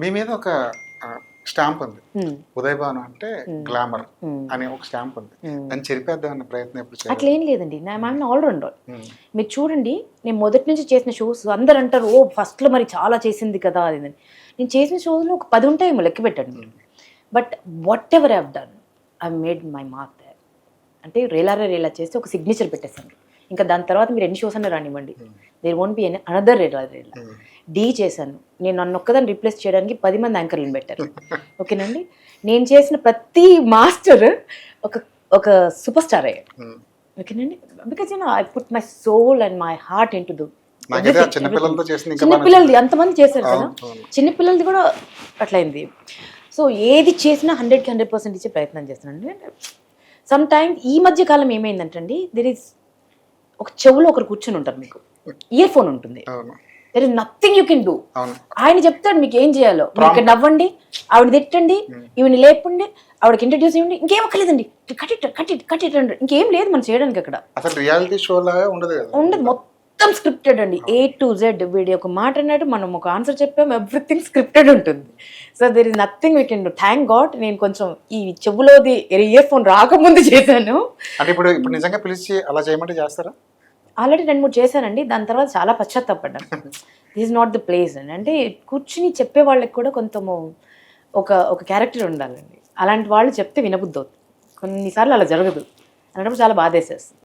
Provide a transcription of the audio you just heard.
మీ మీద ఒక స్టాంప్ ఉంది. ఉమ్, ఉదయ్ భాను అంటే గ్లామర్ అనే ఒక స్టాంప్ ఉంది. దాన్ని చెరిపేద్దామన్న ప్రయత్నం ఎప్పుడు అట్లా ఏం లేదండి. నా మ్యామ్ ఆల్రౌండర్ మీరు చూడండి నేను మొదటి నుంచి చేసిన షోస్ అందరు అంటారు ఓ ఫస్ట్లో మరి చాలా చేసింది కదా అది ఇది అని." నేను చేసిన షోస్లో ఒక పది ఉంటాయేమో లెక్క పెట్టండి but whatever have done I made my mark అంటే రేలారే రేలా చేస్తే ఒక సిగ్నేచర్ పెట్టేశాను. ఇంకా దాని తర్వాత మీరు ఎన్ని షోస్ అన్నా రానివ్వండి. There won't be any another Rela D చేశాను. నేను నన్ను ఒక్కదాన్ని రిప్లేస్ చేయడానికి పది మంది యాంకర్లను పెట్టారు. ఓకేనండి? నేను చేసిన ప్రతి మాస్టర్ ఒక ఒక సూపర్ స్టార్ అయ్యాడు ఓకేనండి? Because you know I put my soul and my heart into బాగా చిన్నపిల్లలది అంతమంది చేశారు కదా. చిన్నపిల్లలది కూడా అట్లయింది. సో ఏది చేసినా హండ్రెడ్కి హండ్రెడ్ పర్సెంట్ ఇచ్చే ప్రయత్నం చేస్తున్నాను. సమ్ టైమ్ ఈ మధ్య కాలం ఏమైందంటే అండి దెర్ ఇస్ ఒక చెవులో ఒకరు కూర్చొని ఉంటారు మీకు. ఇయర్ ఫోన్ ఉంటుంది. There is nothing you can do ఆయన చెప్తాడు మీకు ఏం చేయాలో. ఇక్కడ నవ్వండి ఆవిడ తిట్టండి ఈవిని లేపండి ఆవిడకి ఇంట్రడ్యూస్ ఇవ్వండి ఇంకేం అక్కర్లేదండి. కట్ ఇట్ కట్ అండి ఇంకేం లేదు మనం చేయడానికి అక్కడ. అసలు రియాలిటీ షో లాగా ఉండదు ఉండదు. మొత్తం స్క్రిప్టెడ్ అండి. ఏ టు జెడ్ వీడియో ఒక మాట అన్నాడు మనం ఒక ఆన్సర్ చెప్పాం ఎవ్రీథింగ్ స్క్రిప్టెడ్ ఉంటుంది. So there is nothing we can do thank God నేను కొంచెం ఈ చెవులోది ఇయర్ ఫోన్ రాకముందు చేశాను. అంటే ఇప్పుడు ఇప్పుడు నిజంగా పిలిచి అలా చేయమంటే చేస్తారా? ఆల్రెడీ రెండు మూడు చేశానండి. దాని తర్వాత చాలా పశ్చాత్తాపడ్డాను. దిస్ నాట్ ద ప్లేస్ అండి అంటే కూర్చుని చెప్పే వాళ్ళకి కూడా కొంత ఒక ఒక క్యారెక్టర్ ఉండాలండి. అలాంటి వాళ్ళు చెప్తే వినబుద్ధి అవుతుంది కొన్నిసార్లు అలా జరగదు. అలాంటప్పుడు చాలా బాధేసేస్తుంది.